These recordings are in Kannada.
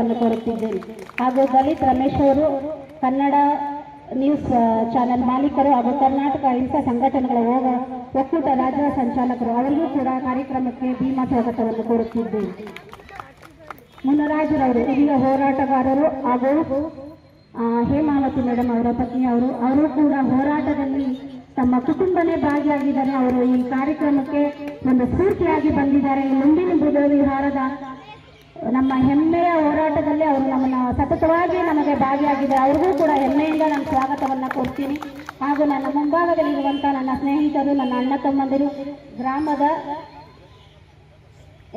ಕೋರುತ್ತಿದ್ದೇನೆ. ಹಾಗೂ ದಲಿತ್ ರಮೇಶ್ ಅವರು ಕನ್ನಡ ನ್ಯೂಸ್ ಚಾನೆಲ್ ಮಾಲೀಕರು ಹಾಗೂ ಕರ್ನಾಟಕ ಹಿಂಸಾ ಸಂಘಟನೆಗಳ ಹೋಗ ಒಕ್ಕೂಟ ರಾಜ್ಯ ಸಂಚಾಲಕರು ಅವರಿಗೂ ಕೂಡ ಕಾರ್ಯಕ್ರಮಕ್ಕೆ ಭೀಮಾ ಸ್ವಾಗತವನ್ನು ಕೋರುತ್ತಿದ್ದೇನೆ. ಮುನರಾಜರವರು ಹಿರಿಯ ಹೋರಾಟಗಾರರು ಹಾಗೂ ಹೇಮಾವತಿ ಮೇಡಮ್ ಅವರ ಪತ್ನಿ ಅವರು ಅವರು ಕೂಡ ಹೋರಾಟದಲ್ಲಿ ತಮ್ಮ ಕುಟುಂಬನೇ ಭಾಗಿಯಾಗಿದ್ದಾರೆ. ಅವರು ಈ ಕಾರ್ಯಕ್ರಮಕ್ಕೆ ಒಂದು ಸ್ಫೂರ್ತಿಯಾಗಿ ಬಂದಿದ್ದಾರೆ. ಮುಂದಿನ ಬುಧ ವಿಹಾರದ ನಮ್ಮ ಹೆಮ್ಮೆಯ ಹೋರಾಟದಲ್ಲಿ ಅವರು ನಮ್ಮನ್ನು ಸತತವಾಗಿ ನಮಗೆ ಭಾಗಿಯಾಗಿದೆ ಅವ್ರಿಗೂ ಕೂಡ ಹೆಮ್ಮೆಯಿಂದ ನಾನು ಸ್ವಾಗತವನ್ನು ಕೊಡ್ತೀನಿ. ಹಾಗೂ ನನ್ನ ಮುಂಭಾಗದಲ್ಲಿರುವಂಥ ನನ್ನ ಸ್ನೇಹಿತರು, ನನ್ನ ಅಣ್ಣ ತಮ್ಮಂದಿರು, ಗ್ರಾಮದ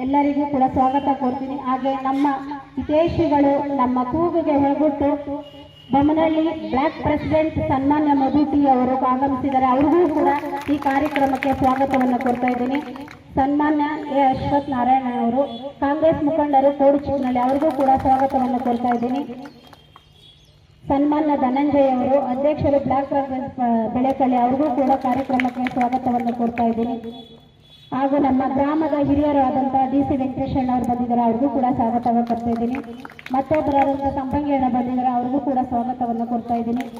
ಎಲ್ಲರಿಗೂ ಕೂಡ ಸ್ವಾಗತ ಕೊಡ್ತೀನಿ. ಹಾಗೆ ನಮ್ಮ ಹಿತೇಶಿಗಳು ನಮ್ಮ ಕೂಗಿಗೆ ಹೊರಗುಟ್ಟು ಬೊಮ್ಮನಹಳ್ಳಿ ಬ್ಲಾಕ್ ಪ್ರೆಸಿಡೆಂಟ್ ಸನ್ಮಾನ್ಯ ಮಧುಟಿ ಅವರು ಆಗಮಿಸಿದ್ದಾರೆ. ಅವ್ರಿಗೂ ಕೂಡ ಈ ಕಾರ್ಯಕ್ರಮಕ್ಕೆ ಸ್ವಾಗತವನ್ನು ಕೊಡ್ತಾ ಇದ್ದೀನಿ. ಸನ್ಮಾನ್ಯ ಎ. ಅಶ್ವಥ್ ನಾರಾಯಣ ಅವರು, ಕಾಂಗ್ರೆಸ್ ಮುಖಂಡರು ಕೋಡು ಅವರಿಗೂ ಕೂಡ ಸ್ವಾಗತವನ್ನು ಕೊಡ್ತಾ ಇದ್ದೀನಿ. ಸನ್ಮಾನ್ಯ ಧನಂಜಯ ಅವರು, ಅಧ್ಯಕ್ಷರು ಬ್ಲಾಕ್ ಕಾಂಗ್ರೆಸ್ ಬೆಳೆಕಳ್ಳಿ ಅವ್ರಿಗೂ ಕೂಡ ಕಾರ್ಯಕ್ರಮಕ್ಕೆ ಸ್ವಾಗತವನ್ನು ಕೊಡ್ತಾ ಇದ್ದೀನಿ. ಹಾಗೂ ನಮ್ಮ ಗ್ರಾಮದ ಹಿರಿಯರು ಆದಂತಹ ಡಿ ಸಿ ವೆಂಕಟೇಶಣ್ಣ ಅವರು ಬಂದಿದ್ದಾರೆ, ಅವ್ರಿಗೂ ಕೂಡ ಸ್ವಾಗತವನ್ನು ಕೊಡ್ತಾ ಇದ್ದೀನಿ. ಮತ್ತೊಬ್ಬರಾದಂಥ ಸಂಪಂಗಿಯಣ್ಣ ಬಂದಿದ್ದಾರೆ, ಅವ್ರಿಗೂ ಕೂಡ ಸ್ವಾಗತವನ್ನು ಕೊಡ್ತಾ ಇದ್ದೀನಿ.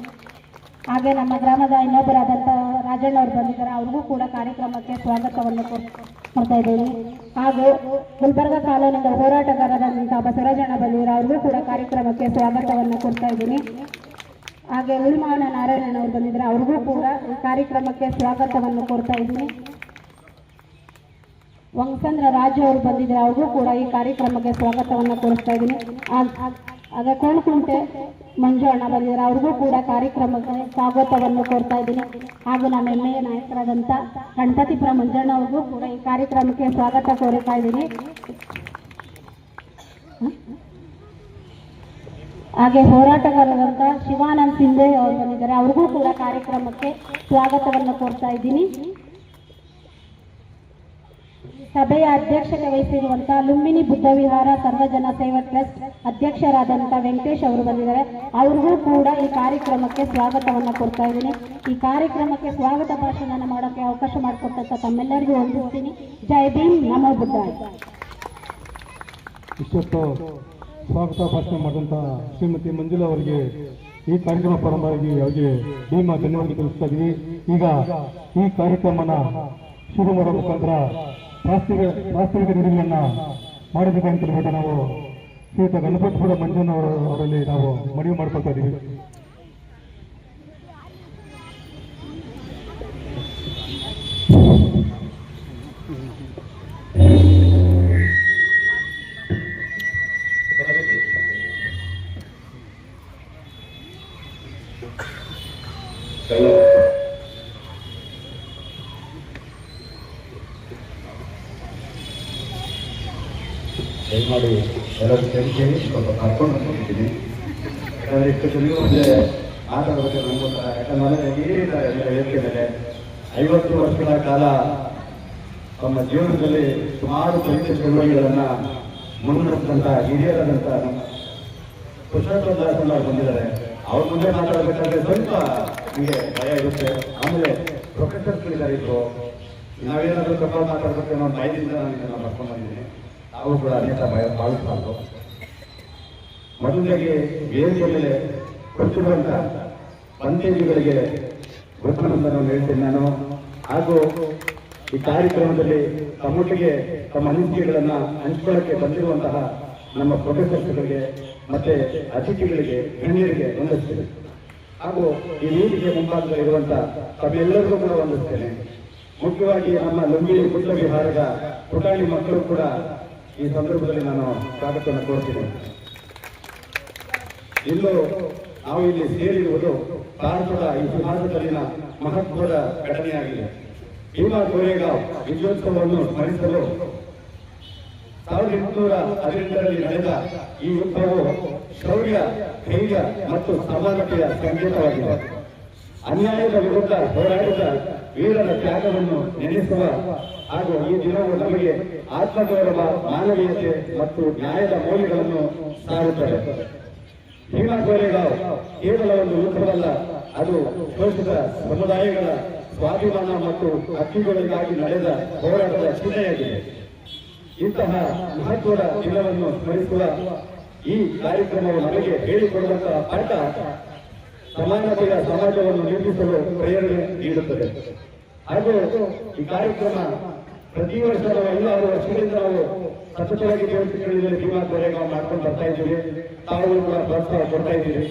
ಹಾಗೆ ನಮ್ಮ ಗ್ರಾಮದ ಇನ್ನೊಬ್ಬರಾದಂಥ ರಾಜಣ್ಣ ಅವರು ಬಂದಿದ್ದಾರೆ, ಅವ್ರಿಗೂ ಕೂಡ ಕಾರ್ಯಕ್ರಮಕ್ಕೆ ಸ್ವಾಗತವನ್ನು ಕೊಡ್- ಕೊಡ್ತಾ ಇದ್ದೀನಿ. ಹಾಗೂ ಗುಲ್ಬರ್ಗ ಕಾಲೋನಿಂದ ಹೋರಾಟಗಾರರಾದಂತಹ ಬಸವರಾಜಣ್ಣ ಬಲ್ಲೂರ ಅವ್ರಿಗೂ ಕೂಡ ಕಾರ್ಯಕ್ರಮಕ್ಕೆ ಸ್ವಾಗತವನ್ನು ಕೊಡ್ತಾ ಇದ್ದೀನಿ. ಹಾಗೆ ಉಳಿಮಾವನ ನಾರಾಯಣ ಅವರು ಬಂದಿದ್ದಾರೆ ಅವ್ರಿಗೂ ಕೂಡ ಕಾರ್ಯಕ್ರಮಕ್ಕೆ ಸ್ವಾಗತವನ್ನು ಕೊಡ್ತಾ ಇದ್ದೀನಿ. ವಂಗಸಂದ್ರ ರಾಜು ಅವರು ಬಂದಿದ್ದಾರೆ ಅವ್ರಿಗೂ ಕೂಡ ಈ ಕಾರ್ಯಕ್ರಮಕ್ಕೆ ಸ್ವಾಗತವನ್ನು ಕೋರಿಸ್ತಾ ಇದ್ದೀನಿ. ಹಾಗೆ ಕೋಣಕುಂಟೆ ಮಂಜು ಅಣ್ಣ ಬಂದಿದ್ದಾರೆ ಅವ್ರಿಗೂ ಕೂಡ ಕಾರ್ಯಕ್ರಮಕ್ಕೆ ಸ್ವಾಗತವನ್ನು ಕೋರ್ತಾ ಇದ್ದೀನಿ. ಹಾಗೂ ನಮ್ಮ ಹೆಮ್ಮೆಯ ನಾಯಕರಾದಂಥ ಗಣಪತಿಪುರ ಮಂಜಣ್ಣ ಅವ್ರಿಗೂ ಕೂಡ ಈ ಕಾರ್ಯಕ್ರಮಕ್ಕೆ ಸ್ವಾಗತ ಕೋರ್ತಾ ಇದ್ದೀನಿ. ಹಾಗೆ ಹೋರಾಟಗಾರರಾದಂಥ ಶಿವಾನಂದ್ ಸಿಂಧೆ ಅವರು ಬಂದಿದ್ದಾರೆ. ಅವ್ರಿಗೂ ಕೂಡ ಕಾರ್ಯಕ್ರಮಕ್ಕೆ ಸ್ವಾಗತವನ್ನು ಕೋರ್ತಾ ಇದ್ದೀನಿ. ಸಭೆಯ ಅಧ್ಯಕ್ಷತೆ ವಹಿಸಿರುವಂತಹ ಲುಂಬಿನಿ ಬುದ್ಧ ವಿಹಾರ ಸರ್ವಜನ ಸೇವಾ ಟ್ರಸ್ಟ್ ಅಧ್ಯಕ್ಷರಾದಂತಹ ವೆಂಕಟೇಶ್ ಅವರು ಬಂದಿದ್ದಾರೆ. ಅವ್ರಿಗೂ ಕೂಡ ಈ ಕಾರ್ಯಕ್ರಮಕ್ಕೆ ಸ್ವಾಗತವನ್ನ ಕೊಡ್ತಾ ಇದ್ದೀನಿ. ಈ ಕಾರ್ಯಕ್ರಮಕ್ಕೆ ಸ್ವಾಗತ ಭಾಷಣ ಮಾಡೋಕ್ಕೆ ಅವಕಾಶ ಮಾಡಿಕೊಟ್ಟಂತ ತಮ್ಮೆಲ್ಲರಿಗೂ ವಂದಿಸ್ತೀನಿ. ಜೈ ಭೀಮ್, ನಮೋ ಬುದ್ಧ ಇಷ್ಟೊತ್ತು ಸ್ವಾಗತ ಭಾಷಣ ಮಾಡಿದಂಥ ಶ್ರೀಮತಿ ಮಂಜುಳಾ ಅವರಿಗೆ ಈ ಕಾರ್ಯಕ್ರಮ ಪರವಾಗಿ ಅವರಿಗೆ ಭೀಮಾ ಧನ್ಯವಾದ ತಿಳಿಸ್ತಾ ಈಗ ಈ ಕಾರ್ಯಕ್ರಮನ ಶುರು ಮಾಡುವ ಮುಖಾಂತರ ಪ್ರಾಸ್ತಿಕ ಪ್ರಾಸ್ತಾವಿಕ ಮಾಡಿದ್ದೇವೆ ಮಾಡಬೇಕಂತ ಹೇಳ್ಬಿಟ್ಟು ನಾವು ಶ್ರೀಯುತ ಗಣಪತಿಪುರ ಕೂಡ ಅವರ ಅವರಲ್ಲಿ ನಾವು ಮನವಿ ಮಾಡ್ಕೊಳ್ತಾ ಇದ್ದೀವಿ ದಯಮಾಡಿ ಎಲ್ಲರೂ ಸೇರಿ ಸ್ವಲ್ಪ ಕರ್ಕೊಂಡು ಹೋಗ್ತಿದ್ದೀನಿ ಯಾಕಂದರೆ ಇಷ್ಟು ಜನರು ಮುಂದೆ ಮಾತಾಡೋದಕ್ಕೆ ನಮ್ಗೋಸ್ಕರ ಯಾಕಂದ್ರೆ ಏನಿಲ್ಲ ಎಲ್ಲ ಹೇಳ್ತಿದ್ದಾರೆ ಐವತ್ತು ವರ್ಷಗಳ ಕಾಲ ತಮ್ಮ ಜೀವನದಲ್ಲಿ ಸುಮಾರು ಪರೀಕ್ಷೆ ಚಳುವಳಿಗಳನ್ನ ಮುನ್ನಡೆಸಿದಂಥ ಹಿರಿಯರಾದಂಥ ನಮ್ಮ ಪುರುಷೋತ್ತಮ ದಾಸ್ ಬಂದಿದ್ದಾರೆ. ಅವ್ರ ಮುಂದೆ ಮಾತಾಡಬೇಕಾದ್ರೆ ಸ್ವಲ್ಪ ನಿಮಗೆ ಭಯ ಇರುತ್ತೆ. ಆಮೇಲೆ ಪ್ರೊಫೆಸರ್ಸ್ಗಳಿದ್ದಾರೆ ಇಬ್ಬರು ನಾವೇನಾದರೂ ತಪ್ಪ ಮಾತಾಡ್ಬೇಕು ಅನ್ನೋ ಭಯದಿಂದ ನಾನು ಇದನ್ನ ಬರ್ಕೊಂಡು ಬಂದಿದ್ದೀನಿ. ನಾವು ಕೂಡ ಅನೇಕ ಭಾವಿಸಬಾರ್ದು ಮೊದಲಿಗೆ ವೇದಿಕೆ ಮೇಲೆ ಕೊಟ್ಟಿರುವಂತ ಪಂಚೇಜಿಗಳಿಗೆ ಗೊತ್ತಿರುವಂತ ನಾನು ಹೇಳ್ತೀನಿ ನಾನು. ಹಾಗೂ ಈ ಕಾರ್ಯಕ್ರಮದಲ್ಲಿ ತಮ್ಮೊಟ್ಟಿಗೆ ತಮ್ಮ ಅನಿಸಿಕೆಗಳನ್ನ ಹಂಚಿಕೊಳ್ಳಕ್ಕೆ ಬಂದಿರುವಂತಹ ನಮ್ಮ ಪ್ರೊಫೆಸರ್ಸ್ಗಳಿಗೆ ಮತ್ತೆ ಅತಿಥಿಗಳಿಗೆ, ಗಣ್ಯರಿಗೆ ವಂದಿಸ್ತೇನೆ. ಹಾಗೂ ಈ ವೇದಿಕೆ ಮುಂಭಾಗದಲ್ಲಿ ಇರುವಂತ ತಮ್ಮೆಲ್ಲರಿಗೂ ಕೂಡ ವಂದಿಸ್ತೇನೆ. ಮುಖ್ಯವಾಗಿ ನಮ್ಮ ಲುಂಬಿನಿ ಕುಟ್ಟ ವಿಹಾರದ ಪುಟಾಣಿ ಮಕ್ಕಳು ಕೂಡ ಈ ಸಂದರ್ಭದಲ್ಲಿ ನಾನು ಸ್ವಾಗತವನ್ನು ಕೋರ್ತೀನಿ. ಇಂದು ನಾವು ಇಲ್ಲಿ ಸೇರಿರುವುದು ಭಾರತದ ಇತಿಹಾಸದಲ್ಲಿನ ಮಹತ್ವದ ಘಟನೆಯಾಗಿದೆ. ಭೀಮಾ ಕೋರೆಗಾವ್ ವಿಜಯೋತ್ಸವವನ್ನು ಸ್ಮರಿಸಲು ಸಾವಿರದ ಎಂಟುನೂರ ಹದಿನೆಂಟರಲ್ಲಿ ನಡೆದ ಈ ಯುದ್ಧವು ಶೌರ್ಯ, ಧೈರ್ಯ ಮತ್ತು ಸಮಾನತೆಯ ಸಂಕೇತವಾಗಿದೆ. ಅನ್ಯಾಯದ ವಿರುದ್ಧ ಹೋರಾಡಿದ ವೀರರ ತ್ಯಾಗವನ್ನು ನೆನೆಸುವ ಹಾಗೂ ಈ ದಿನವು ನಮಗೆ ಆತ್ಮಗೌರವ, ಮಾನವೀಯತೆ ಮತ್ತು ನ್ಯಾಯದ ಮೌಲ್ಯಗಳನ್ನು ಸಾರುತ್ತದೆ. ಭೀಮಾ ಕೋರೆಗಾಂವ್ ಕೇವಲ ಒಂದು ಯುದ್ಧವಲ್ಲ ಅದು ಶೋಷಿತ ಸಮುದಾಯಗಳ ಸ್ವಾಭಿಮಾನ ಮತ್ತು ಹಕ್ಕುಗಳಿಗಾಗಿ ನಡೆದ ಹೋರಾಟದ ಚಿಹ್ನೆಯಾಗಿದೆ. ಇಂತಹ ಮಹತ್ವದ ದಿನವನ್ನು ಸ್ಮರಿಸುವ ಈ ಕಾರ್ಯಕ್ರಮವು ನಮಗೆ ಹೇಳಿಕೊಡುವಂತಹ ಪಾಠ. ಸಮಾನತೆಯ ಸಮಾಜವನ್ನು ನಿರ್ಮಿಸಲು ಪ್ರೇರಣೆ ನೀಡುತ್ತದೆ. ಹಾಗೂ ಈ ಕಾರ್ಯಕ್ರಮ ಪ್ರತಿ ವರ್ಷ ನಾವು ಐದಾರು ವರ್ಷಗಳಿಂದ ನಾವು ಸತತವಾಗಿ ದೇವಸ್ಥಾನಗಳಲ್ಲಿ ಭೀಮಾ ಕೊರೆಗಾಂವ್ ಮಾಡ್ಕೊಂಡು ಬರ್ತಾ ಇದ್ದೀವಿ. ತಾವು ಕೂಡ ಪ್ರೋತ್ಸಾಹ ಕೊಡ್ತಾ ಇದ್ದೀವಿ.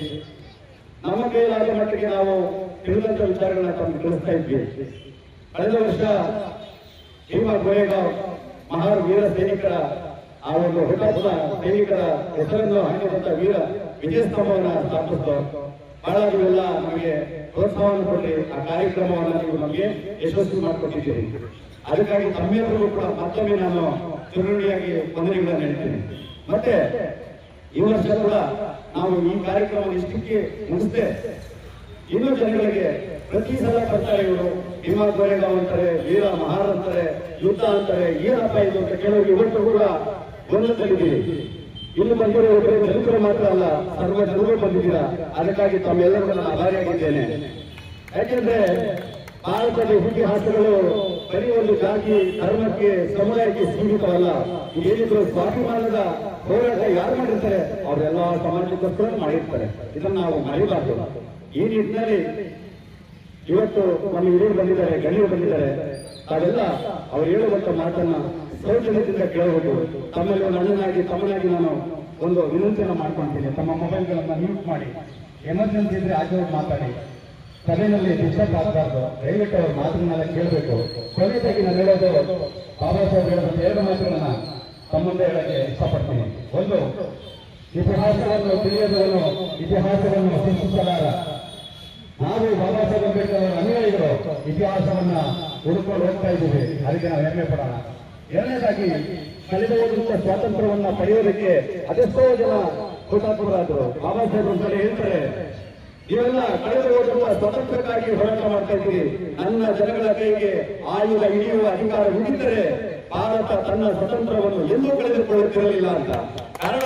ನಮ್ಮ ಕೈಲಾದ ಮಟ್ಟಿಗೆ ನಾವು ತಿಳಿದಂತ ವಿಚಾರಗಳನ್ನ ತಮಗೆ ತಿಳಿಸ್ತಾ ಇದ್ವಿ. ಕಳೆದ ವರ್ಷ ಭೀಮಾ ಗೋರೆಗಾಂವ್ ಮಹಾರ್ ವೀರ ಸೈನಿಕರ ಆ ಒಂದು ಹುತಾತ್ಮ ಸೈನಿಕರ ಹೆಸರನ್ನು ಹಾಕಿದಂತ ವೀರ ವಿಜಯಸ್ತಂಭವನ್ನ ಸ್ಥಾಪಿಸಿತು ಬಹಳ ನೀವೆಲ್ಲ ನಮಗೆ ಪ್ರೋತ್ಸಾಹವನ್ನು ಕೊಟ್ಟು ಆ ಕಾರ್ಯಕ್ರಮವನ್ನು ನೀವು ನಮಗೆ ಯಶಸ್ವಿ ಮಾಡಿಕೊಟ್ಟಿದ್ದೀರಿ. ಅದಕ್ಕಾಗಿ ತಮ್ಮೆಲ್ಲರಿಗೂ ಕೂಡ ಮತ್ತೊಮ್ಮೆ ನಾನು ಚಿರುಣಿಯಾಗಿ ವಂದನೆಗಳನ್ನು ಹೇಳ್ತೀನಿ. ಮತ್ತೆ ಈ ವರ್ಷ ಕೂಡ ನಾವು ಈ ಕಾರ್ಯಕ್ರಮ ಇಷ್ಟಕ್ಕೆ ಮುಗಿಸ್ದೆ ಇನ್ನು ಜನಗಳಿಗೆ ಪ್ರತಿ ಸಲ ಬರ್ತಾರೆ ಇವರು. ಭೀಮಾ ಗೋರೆಗಾಂವ್ ಅಂತಾರೆ, ವೀರ ಮಹಾರ್ ಅಂತಾರೆ ಯುದ್ಧ ಅಂತಾರೆ ಏನಪ್ಪ ಇದು ಅಂತ ಕೆಲವರು ಇವತ್ತು ಕೂಡ ಗೊಂದಲದಲ್ಲಿದ್ದೀರಿ. ಇಲ್ಲಿ ಬಂದಿರೋ ಸೂತ್ರ ಮಾತ್ರ ಅಲ್ಲ, ಸರ್ವ ಜನರು ಬಂದಿದ್ದೀರಾ? ಅದಕ್ಕಾಗಿ ತಮ್ಮೆಲ್ಲರಿಗೂ ನಾನು ಆಭಾರಿಯಾಗಿದ್ದೇನೆ ಯಾಕೆಂದ್ರೆ ಭಾರತದ ಇತಿಹಾಸಗಳು ಬರೀ ಒಂದು ಜಾತಿ, ಧರ್ಮಕ್ಕೆ, ಸಮುದಾಯಕ್ಕೆ ಸೀಮಿತವಲ್ಲ. ಏನಿದ್ರು ಸ್ವಾಭಿಮಾನದ ಹೋರಾಟ ಯಾರು ಮಾಡಿರ್ತಾರೆ? ಅವರೆಲ್ಲ ಸಮಾಜಕ್ಕೋಸ್ಕರ ಮಾಡಿರ್ತಾರೆ. ಇದನ್ನ ನಾವು ಮರಿಬಾರ್ದು. ಈ ಇವತ್ತು ನಮ್ಮ ಹಿರಿಯರು ಬಂದಿದ್ದಾರೆ, ಗಣ್ಯರು ಬಂದಿದ್ದಾರೆ ತಾವೆಲ್ಲ ಅವ್ರು ಹೇಳುವಂತ ಮಾತನ್ನ ಸೌಜನ್ಯದಿಂದ ಕೇಳಬಹುದು ತಮ್ಮಲ್ಲಿ ಒಂದು ಅಣ್ಣನಾಗಿ ತಮ್ಮನಾಗಿ ನಾನು ಒಂದು ವಿನಂತಿಯನ್ನು ಮಾಡ್ಕೊಳ್ತೀನಿ. ತಮ್ಮ ಮೊಬೈಲ್ಗಳನ್ನ ಮ್ಯೂಟ್ ಮಾಡಿ. ಎಮರ್ಜೆನ್ಸಿ ಇದ್ರೆ ಆಚೆ ಮಾತಾಡಿ. ಸಭೆಯಲ್ಲಿ ಡಿಸ್ಟರ್ಬ್ ಆಗಬಾರ್ದು. ದಯವಿಟ್ಟು ಅವ್ರ ಮಾತನ್ನೆಲ್ಲ ಕೇಳಬೇಕು. ಕೊನೆಯದಾಗಿ ನಾನು ಹೇಳೋದು, ಬಾಬಾ ಸಾಹೇಬ್ ಹೇಳಿದಂತ ಎರಡು ಮಾತುಗಳನ್ನ ತಮ್ಮಂದೆ ಹೇಳಕ್ಕೆ ಇಷ್ಟಪಡ್ತೀನಿ. ಒಂದು, ಇತಿಹಾಸವನ್ನು, ತಿಳಿಯದವನು ಇತಿಹಾಸವನ್ನು ಸೃಷ್ಟಿಸಲಾರ. ನಾವು ಬಾಬಾ ಸಾಹೇಬ್ ಅಂಬೇಡ್ಕರ್ ಅವರ ಅನುಯಾಯಿಗಳು. ಇತಿಹಾಸವನ್ನ ಹುಡುಕೊಂಡು ಹೋಗ್ತಾ ಇದ್ದೀವಿ ಅದಕ್ಕೆ ನಾವು ಹೆಮ್ಮೆ ಪಡೋಣ. ಎರಡನೇದಾಗಿ, ಕಳೆದ ಹೋದಂತ ಸ್ವಾತಂತ್ರ್ಯವನ್ನ ಪಡೆಯೋದಕ್ಕೆ ಅದೆಷ್ಟೋ ಜನ ಹುತಾತ್ಮರಾದರು ಬಾಬಾ ಸಾಹೇಬ್ ಅಂತ ಹೇಳ್ತಾರೆ ಇವೆಲ್ಲ ಕಳೆದ ಹೋದಂತ ಸ್ವಾತಂತ್ರ್ಯಕ್ಕಾಗಿ ಹೋರಾಟ ಮಾಡ್ತಾ ಇದ್ದೀವಿ ನನ್ನ ಜನಗಳ ಕೈಗೆ ಆಯುಧ ಹಿಡಿಯುವ ಅಧಿಕಾರ ಹುಟ್ಟಿದ್ದರೆ ಭಾರತ ತನ್ನ ಸ್ವತಂತ್ರವನ್ನು ಎಲ್ಲೂ ಕಳೆದುಕೊಳ್ಳುತ್ತಿರಲಿಲ್ಲ ಅಂತ. ಕಾರಣ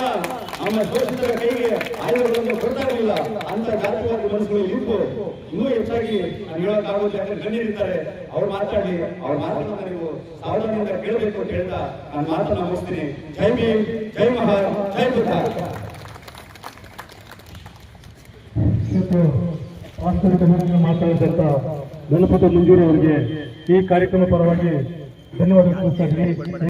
ನಮ್ಮ ಶೋಷಿತರ ಕೈಗೆ ಆಯುಧಗಳನ್ನು ಕೊಡ್ತಾ ಇರಲಿಲ್ಲ. ಅಂತ ಜಾತಿವಾದಿ ಮನಸ್ಸುಗಳು ಇತ್ತು ಇನ್ನೂ ಹೆಚ್ಚಾಗಿ ನಾನು ಹೇಳೋಕ್ಕಾಗುತ್ತೆ ಯಾಕಂದ್ರೆ ಗಣ್ಯರಿದ್ದಾರೆ ಅವ್ರು ಮಾತಾಡಿ, ಅವ್ರ ಮಾತನ್ನ ನೀವು ಸಾವಧಾನದಿಂದ ಕೇಳಬೇಕು ಅಂತ ಹೇಳ್ತಾ ನಾನು ಮಾತನ್ನ ಮುಗಿಸ್ತೀನಿ. ಜೈ ಭೀಮ್, ಜೈ ಮಹಾರ್ ಜೈ ಬುದ್ಧ. ವಾಸ್ತವಿಕ ಮಾತಾಡಿದಂತ ಗಣಪತಿ ಮಂಜೂರು ಅವರಿಗೆ ಈ ಕಾರ್ಯಕ್ರಮ ಪರವಾಗಿ ಧನ್ಯವಾದ ತಿಳಿಸ್ತಾ